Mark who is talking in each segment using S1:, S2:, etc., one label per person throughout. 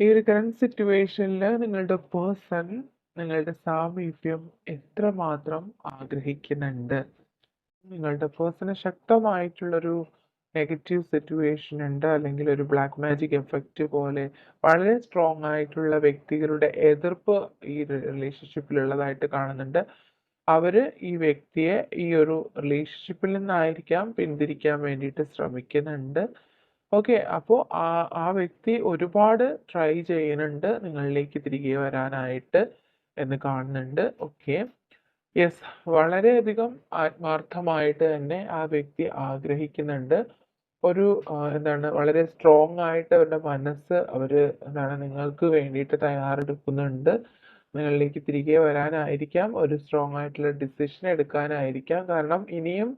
S1: ഈ ഒരു കറന്റ് സിറ്റുവേഷനിൽ നിങ്ങളുടെ പേഴ്സൺ നിങ്ങളുടെ സാമീപ്യം എത്രമാത്രം ആഗ്രഹിക്കുന്നുണ്ട്? നിങ്ങളുടെ പേഴ്സണ് ശക്തമായിട്ടുള്ളൊരു നെഗറ്റീവ് സിറ്റുവേഷൻ ഉണ്ട് അല്ലെങ്കിൽ ഒരു ബ്ലാക്ക് മാജിക് എഫക്റ്റ് പോലെ വളരെ സ്ട്രോങ് ആയിട്ടുള്ള വ്യക്തികളുടെ എതിർപ്പ് ഈ റിലേഷൻഷിപ്പിലുള്ളതായിട്ട് കാണുന്നുണ്ട്. അവർ ഈ വ്യക്തിയെ ഈ ഒരു റിലേഷൻഷിപ്പിൽ നിന്നായിരിക്കാം പിന്തിരിക്കാൻ വേണ്ടിയിട്ട് ശ്രമിക്കുന്നുണ്ട്. ഓക്കെ. അപ്പോൾ ആ ആ വ്യക്തി ഒരുപാട് ട്രൈ ചെയ്യുന്നുണ്ട് നിങ്ങളിലേക്ക് തിരികെ വരാനായിട്ട് എന്ന് കാണുന്നുണ്ട്. ഓക്കെ. യെസ് വളരെയധികം ആത്മാർത്ഥമായിട്ട് തന്നെ ആ വ്യക്തി ആഗ്രഹിക്കുന്നുണ്ട്. ഒരു എന്താണ് വളരെ സ്ട്രോങ് ആയിട്ട് അവരുടെ മനസ്സ് അവർ എന്താണ് നിങ്ങൾക്ക് വേണ്ടിയിട്ട് തയ്യാറെടുക്കുന്നുണ്ട്. നിങ്ങളിലേക്ക് തിരികെ വരാനായിരിക്കാം. ഒരു സ്ട്രോങ് ആയിട്ടുള്ള ഡിസിഷൻ എടുക്കാനായിരിക്കാം. കാരണം ഇനിയും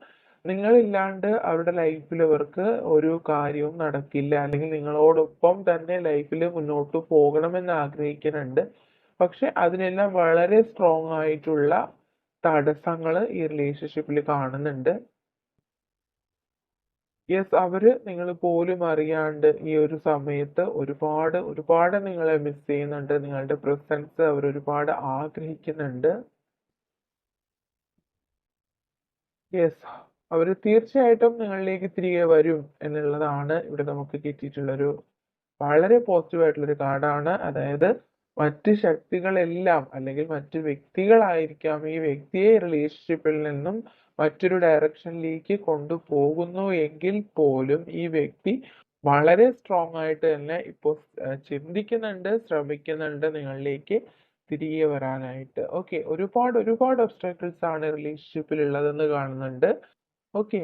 S1: നിങ്ങളില്ലാണ്ട് അവരുടെ ലൈഫിൽ അവർക്ക് ഒരു കാര്യവും നടക്കില്ല. അല്ലെങ്കിൽ നിങ്ങളോടൊപ്പം തന്നെ ലൈഫിൽ മുന്നോട്ട് പോകണമെന്ന് ആഗ്രഹിക്കുന്നുണ്ട്. പക്ഷെ അതിനെല്ലാം വളരെ സ്ട്രോങ് ആയിട്ടുള്ള തടസ്സങ്ങൾ ഈ റിലേഷൻഷിപ്പിൽ കാണുന്നുണ്ട്. യെസ് അവർ നിങ്ങൾ പോലും അറിയാണ്ട് ഈ ഒരു സമയത്ത് ഒരുപാട് ഒരുപാട് നിങ്ങളെ മിസ് ചെയ്യുന്നുണ്ട്. നിങ്ങളുടെ പ്രസൻസ് അവർ ഒരുപാട് ആഗ്രഹിക്കുന്നുണ്ട്. യെസ് അവർ തീർച്ചയായിട്ടും നിങ്ങളിലേക്ക് തിരികെ വരും എന്നുള്ളതാണ് ഇവിടെ നമുക്ക് കിട്ടിയിട്ടുള്ളൊരു വളരെ പോസിറ്റീവ് ആയിട്ടുള്ളൊരു കാർഡാണ്. അതായത് മറ്റ് ശക്തികളെല്ലാം അല്ലെങ്കിൽ മറ്റ് വ്യക്തികളായിരിക്കാം ഈ വ്യക്തിയെ റിലേഷൻഷിപ്പിൽ നിന്നും മറ്റൊരു ഡയറക്ഷനിലേക്ക് കൊണ്ടുപോകുന്നു എങ്കിൽ പോലും ഈ വ്യക്തി വളരെ സ്ട്രോങ് ആയിട്ട് തന്നെ ഇപ്പോൾ ചിന്തിക്കുന്നുണ്ട് ശ്രമിക്കുന്നുണ്ട് നിങ്ങളിലേക്ക് തിരികെ വരാനായിട്ട്. ഓക്കെ ഒരുപാട് ഒരുപാട് ഒബ്സ്റ്റാക്കിൾസ് ആണ് റിലേഷൻഷിപ്പിൽ ഉള്ളതെന്ന് കാണുന്നുണ്ട്. ഓക്കെ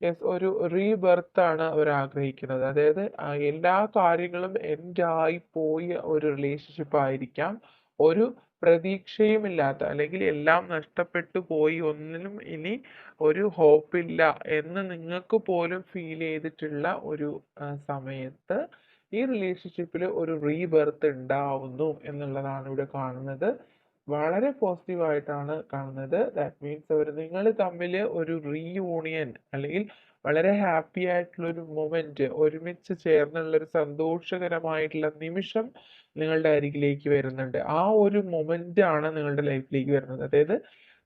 S1: യെസ് ഒരു റീബർത്ത് ആണ് അവർ ആഗ്രഹിക്കുന്നത്. അതായത് ആ, എല്ലാ കാര്യങ്ങളും എൻഡ് ആയി പോയ ഒരു റിലേഷൻഷിപ്പ് ആയിരിക്കാം. ഒരു പ്രതീക്ഷയുമില്ലാത്ത അല്ലെങ്കിൽ എല്ലാം നഷ്ടപ്പെട്ടു പോയി ഒന്നിനും ഇനി ഒരു ഹോപ്പ് ഇല്ല എന്ന് നിങ്ങൾക്ക് പോലും ഫീൽ ചെയ്തിട്ടുള്ള ഒരു ആ, സമയത്ത് ഈ റിലേഷൻഷിപ്പിൽ ഒരു റീബർത്ത് ഉണ്ടാവുന്നു എന്നുള്ളതാണ് ഇവിടെ കാണുന്നത്. വളരെ പോസിറ്റീവ് ആയിട്ടാണ് കാണുന്നത്. ദാറ്റ് മീൻസ് അവർ നിങ്ങൾ തമ്മിൽ ഒരു റീയൂണിയൻ അല്ലെങ്കിൽ വളരെ ഹാപ്പി ആയിട്ടുള്ള ഒരു മൊമെന്റ് ഒരുമിച്ച് ചേർന്നുള്ള ഒരു സന്തോഷകരമായിട്ടുള്ള നിമിഷം നിങ്ങളുടെ അരികിലേക്ക് വരുന്നുണ്ട്. ആ ഒരു മൊമെന്റ് ആണ് നിങ്ങളുടെ ലൈഫിലേക്ക് വരുന്നത്. അതായത്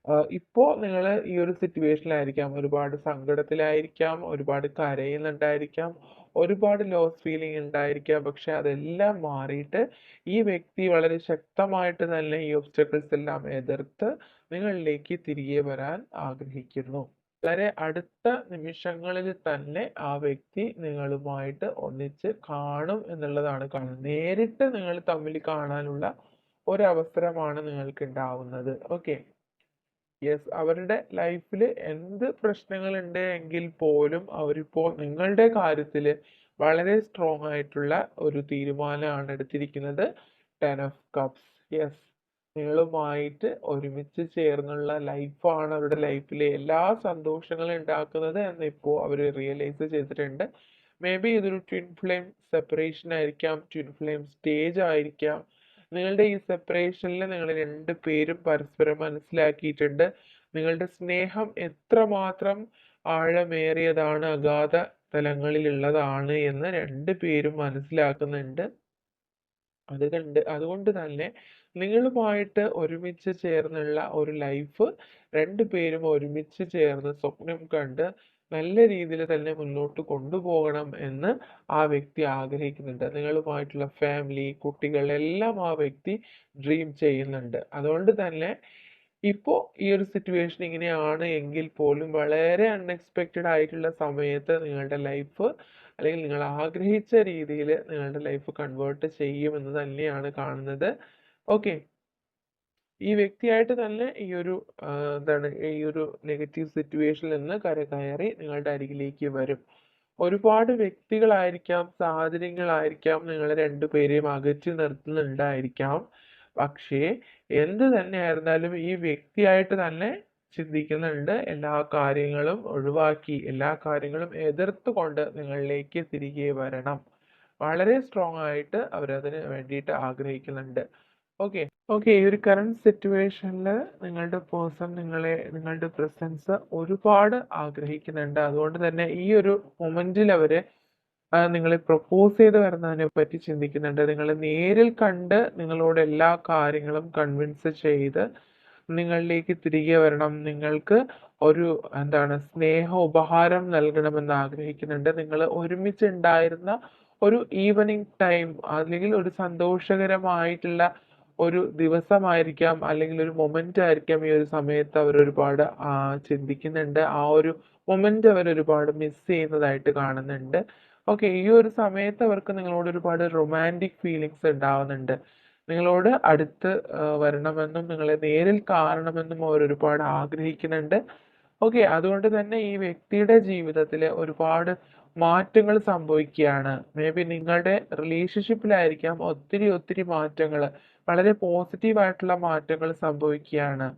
S1: ഇപ്പോൾ ഇപ്പോ നിങ്ങൾ ഈ ഒരു സിറ്റുവേഷനിലായിരിക്കാം ഒരുപാട് സങ്കടത്തിലായിരിക്കാം. ഒരുപാട് കരയുന്നുണ്ടായിരിക്കാം. ഒരുപാട് ലോസ് ഫീലിംഗ് ഉണ്ടായിരിക്കാം പക്ഷെ അതെല്ലാം മാറിയിട്ട് ഈ വ്യക്തി വളരെ ശക്തമായിട്ട് തന്നെ ഈ ഒബ്സ്റ്റക്കിൾസ് എല്ലാം എതിർത്ത് നിങ്ങളിലേക്ക് തിരികെ വരാൻ ആഗ്രഹിക്കുന്നു. വളരെ അടുത്ത നിമിഷങ്ങളിൽ തന്നെ ആ വ്യക്തി നിങ്ങളുമായിട്ട് ഒന്നിച്ച് കാണും എന്നുള്ളതാണ് കാണുന്നത്. നേരിട്ട് നിങ്ങൾ തമ്മിൽ കാണാനുള്ള ഒരവസരമാണ് നിങ്ങൾക്ക് ഉണ്ടാവുന്നത് ഓക്കെ യെസ് അവരുടെ ലൈഫിൽ എന്ത് പ്രശ്നങ്ങളുണ്ട് എങ്കിൽ പോലും അവരിപ്പോൾ നിങ്ങളുടെ കാര്യത്തിൽ വളരെ സ്ട്രോങ് ആയിട്ടുള്ള ഒരു തീരുമാനമാണ് എടുത്തിരിക്കുന്നത്. ടെൻ ഓഫ് കപ്സ് യെസ് നിങ്ങളുമായിട്ട് ഒരുമിച്ച് ചേർന്നുള്ള ലൈഫാണ് അവരുടെ ലൈഫിലെ. എല്ലാ സന്തോഷങ്ങളും ഉണ്ടാക്കുന്നത് എന്ന് ഇപ്പോൾ അവർ റിയലൈസ് ചെയ്തിട്ടുണ്ട്. മേ ബി ഇതൊരു ട്വിൻ ഫ്ലെയിം സെപ്പറേഷൻ ആയിരിക്കാം ട്വിൻ ഫ്ലെയിം സ്റ്റേജ് ആയിരിക്കാം. നിങ്ങളുടെ ഈ സെപ്പറേഷനിൽ നിങ്ങൾ രണ്ട് പേരും പരസ്പരം മനസ്സിലാക്കിയിട്ടുണ്ട്. നിങ്ങളുടെ സ്നേഹം എത്രമാത്രം ആഴമേറിയതാണ് അഗാധ തലങ്ങളിലുള്ളതാണ് എന്ന് രണ്ട് പേരും മനസ്സിലാക്കുന്നുണ്ട്. അത് കണ്ട് അതുകൊണ്ട് തന്നെ നിങ്ങളുമായിട്ട് ഒരുമിച്ച് ചേർന്നുള്ള ഒരു ലൈഫ് രണ്ടു പേരും ഒരുമിച്ച് ചേർന്ന് സ്വപ്നം കണ്ട് നല്ല രീതിയിൽ തന്നെ മുന്നോട്ട് കൊണ്ടുപോകണം എന്ന് ആ വ്യക്തി ആഗ്രഹിക്കുന്നുണ്ട്. നിങ്ങളുമായിട്ടുള്ള ഫാമിലി കുട്ടികൾ എല്ലാം ആ വ്യക്തി ഡ്രീം ചെയ്യുന്നുണ്ട്. അതുകൊണ്ട് തന്നെ ഇപ്പോൾ ഈ ഒരു സിറ്റുവേഷൻ ഇങ്ങനെയാണ് എങ്കിൽ പോലും വളരെ അൺഎക്സ്പെക്റ്റഡ് ആയിട്ടുള്ള സമയത്ത് നിങ്ങളുടെ ലൈഫ് അല്ലെങ്കിൽ നിങ്ങൾ ആഗ്രഹിച്ച രീതിയിൽ നിങ്ങളുടെ ലൈഫ് കൺവേർട്ട് ചെയ്യുമെന്ന് തന്നെയാണ് കാണുന്നത്. ഓക്കെ ഈ വ്യക്തിയായിട്ട് തന്നെ ഈ ഒരു എന്താണ് ഈ ഒരു നെഗറ്റീവ് സിറ്റുവേഷനിൽ നിന്ന് കരകയറി നിങ്ങളുടെ അരികിലേക്ക് വരും. ഒരുപാട് വ്യക്തികളായിരിക്കാം സാഹചര്യങ്ങളായിരിക്കാം നിങ്ങളെ രണ്ടുപേരെയും അകറ്റി നിർത്തുന്നുണ്ടായിരിക്കാം പക്ഷേ എന്ത് തന്നെ ആയിരുന്നാലും ഈ വ്യക്തിയായിട്ട് തന്നെ ചിന്തിക്കുന്നുണ്ട്. എല്ലാ കാര്യങ്ങളും ഒഴിവാക്കി എല്ലാ കാര്യങ്ങളും എതിർത്തുകൊണ്ട് നിങ്ങളിലേക്ക് തിരികെ വരണം. വളരെ സ്ട്രോങ് ആയിട്ട് അവരതിന് വേണ്ടിയിട്ട് ആഗ്രഹിക്കുന്നുണ്ട്. ഓക്കെ ഓക്കെ ഈ ഒരു കറണ്ട് സിറ്റുവേഷനിൽ നിങ്ങളുടെ പേഴ്സൺ നിങ്ങളെ നിങ്ങളുടെ പ്രസൻസ് ഒരുപാട് ആഗ്രഹിക്കുന്നുണ്ട്. അതുകൊണ്ട് തന്നെ ഈ ഒരു മൊമെന്റിൽ അവരെ നിങ്ങളെ പ്രപ്പോസ് ചെയ്ത് വരുന്നതിനെ പറ്റി ചിന്തിക്കുന്നുണ്ട്. നിങ്ങൾ നേരിൽ കണ്ട് നിങ്ങളോട് എല്ലാ കാര്യങ്ങളും കൺവിൻസ് ചെയ്ത് നിങ്ങളിലേക്ക് തിരികെ വരണം. നിങ്ങൾക്ക് ഒരു എന്താണ് സ്നേഹ ഉപഹാരം നൽകണമെന്ന് ആഗ്രഹിക്കുന്നുണ്ട്. നിങ്ങൾ ഒരുമിച്ച് ഉണ്ടായിരുന്ന ഒരു ഈവനിങ് ടൈം അല്ലെങ്കിൽ ഒരു സന്തോഷകരമായിട്ടുള്ള ഒരു ദിവസമായിരിക്കാം അല്ലെങ്കിൽ ഒരു മൊമെന്റ് ആയിരിക്കാം ഈ ഒരു സമയത്ത് അവർ ഒരുപാട് ചിന്തിക്കുന്നുണ്ട്. ആ ഒരു മൊമെന്റ് അവർ ഒരുപാട് മിസ് ചെയ്യുന്നതായിട്ട് കാണുന്നുണ്ട്. ഓക്കെ ഈ ഒരു സമയത്ത് അവർക്ക് നിങ്ങളോട് ഒരുപാട് റൊമാന്റിക് ഫീലിങ്സ് ഉണ്ടാവുന്നുണ്ട്. നിങ്ങളോട് അടുത്ത് വരണമെന്നും നിങ്ങളെ നേരിൽ കാണണമെന്നും അവർ ഒരുപാട് ആഗ്രഹിക്കുന്നുണ്ട്. ഓക്കെ അതുകൊണ്ട് തന്നെ ഈ വ്യക്തിയുടെ ജീവിതത്തിലെ ഒരുപാട് മാറ്റങ്ങൾ സംഭവിക്കുകയാണ്. മേ ബി നിങ്ങളുടെ റിലേഷൻഷിപ്പിലായിരിക്കാം ഒത്തിരി ഒത്തിരി മാറ്റങ്ങൾ വളരെ പോസിറ്റീവ് ആയിട്ടുള്ള മാറ്റങ്ങൾ സംഭവിക്കുകയാണ്.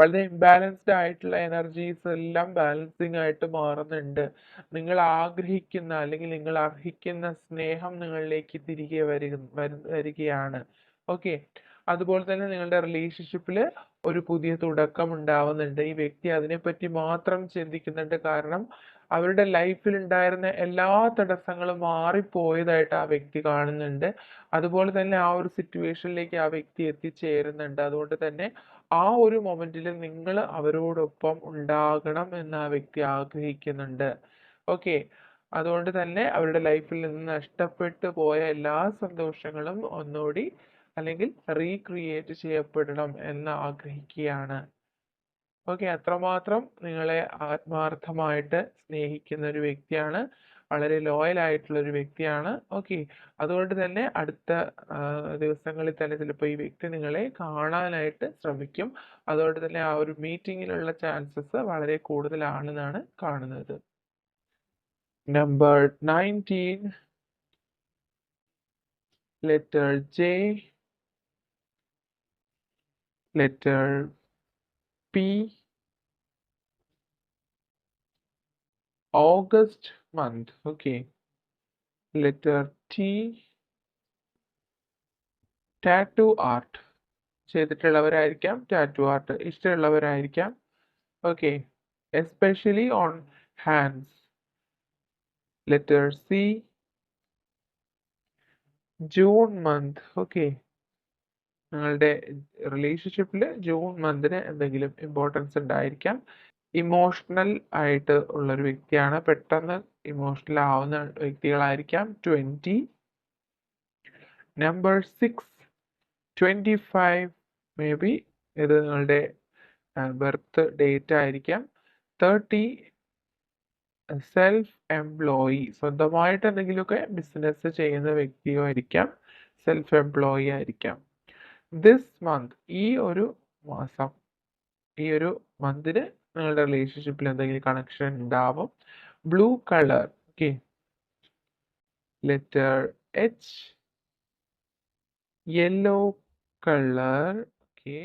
S1: വളരെ ഇംബാലൻസ്ഡ് ആയിട്ടുള്ള എനർജീസ് എല്ലാം ബാലൻസിങ് ആയിട്ട് മാറുന്നുണ്ട്. നിങ്ങൾ ആഗ്രഹിക്കുന്ന അല്ലെങ്കിൽ നിങ്ങൾ അർഹിക്കുന്ന സ്നേഹം നിങ്ങളിലേക്ക് തിരികെ വരിക വരു- വരികയാണ്. ഓക്കെ അതുപോലെ തന്നെ നിങ്ങളുടെ റിലേഷൻഷിപ്പിൽ ഒരു പുതിയ തുടക്കം ഉണ്ടാവുന്നുണ്ട്. ഈ വ്യക്തി അതിനെപ്പറ്റി മാത്രം ചിന്തിക്കുന്നുണ്ട്. കാരണം അവരുടെ ലൈഫിൽ ഉണ്ടായിരുന്ന എല്ലാ തടസ്സങ്ങളും മാറിപ്പോയതായിട്ട് ആ വ്യക്തി കാണുന്നുണ്ട്. അതുപോലെ തന്നെ ആ ഒരു സിറ്റുവേഷനിലേക്ക് ആ വ്യക്തി എത്തിച്ചേരുന്നുണ്ട്. അതുകൊണ്ട് തന്നെ ആ ഒരു മൊമെന്റിൽ നിങ്ങൾ അവരോടൊപ്പം ഉണ്ടാകണം എന്ന് ആ വ്യക്തി ആഗ്രഹിക്കുന്നുണ്ട്. ഓക്കെ. അതുകൊണ്ട് തന്നെ അവരുടെ ലൈഫിൽ നിന്ന് നഷ്ടപ്പെട്ടു പോയ എല്ലാ സന്തോഷങ്ങളും ഒന്നുകൂടി അല്ലെങ്കിൽ റീക്രിയേറ്റ് ചെയ്യപ്പെടണം എന്ന് ആഗ്രഹിക്കുകയാണ്. ഓക്കെ. അത്രമാത്രം നിങ്ങളെ ആത്മാർത്ഥമായിട്ട് സ്നേഹിക്കുന്ന ഒരു വ്യക്തിയാണ്. വളരെ ലോയൽ ആയിട്ടുള്ള ഒരു വ്യക്തിയാണ്. ഓക്കെ. അതുകൊണ്ട് തന്നെ അടുത്ത ദിവസങ്ങളിൽ തന്നെ ചിലപ്പോൾ ഈ വ്യക്തി നിങ്ങളെ കാണാനായിട്ട് ശ്രമിക്കും. അതുകൊണ്ട് തന്നെ ആ ഒരു മീറ്റിങ്ങിലുള്ള ചാൻസസ് വളരെ കൂടുതലാണെന്നാണ് കാണുന്നത്. Number nineteen. Letter J. Letter P August month. Okay. Letter T tattoo art. ചെയ്തിട്ടുള്ളവരായിരിക്കാം. Tattoo art. ഇഷ്ടമുള്ളവരായിരിക്കാം. Okay. Especially on hands. Letter C June month. Okay. നിങ്ങളുടെ റിലേഷൻഷിപ്പിൽ ജൂൺ മന്തിന് എന്തെങ്കിലും ഇമ്പോർട്ടൻസ് ഉണ്ടായിരിക്കാം. ഇമോഷണൽ ആയിട്ട് ഉള്ളൊരു വ്യക്തിയാണ്. പെട്ടെന്ന് ഇമോഷണൽ ആവുന്ന വ്യക്തികളായിരിക്കാം. Twenty number six twenty five maybe ഇത് നിങ്ങളുടെ ബർത്ത് ഡേറ്റ് ആയിരിക്കാം. തേർട്ടി സെൽഫ് എംപ്ലോയി സ്വന്തമായിട്ട് എന്തെങ്കിലുമൊക്കെ ബിസിനസ് ചെയ്യുന്ന വ്യക്തിയോ ആയിരിക്കാം. സെൽഫ് എംപ്ലോയി ആയിരിക്കാം. ദിസ് മന്ത് ഈ ഒരു മാസം ഈ ഒരു മന്തിന് നിങ്ങളുടെ റിലേഷൻഷിപ്പിൽ എന്തെങ്കിലും കണക്ഷൻ ഉണ്ടാവും. Blue colour okay letter H yellow colour okay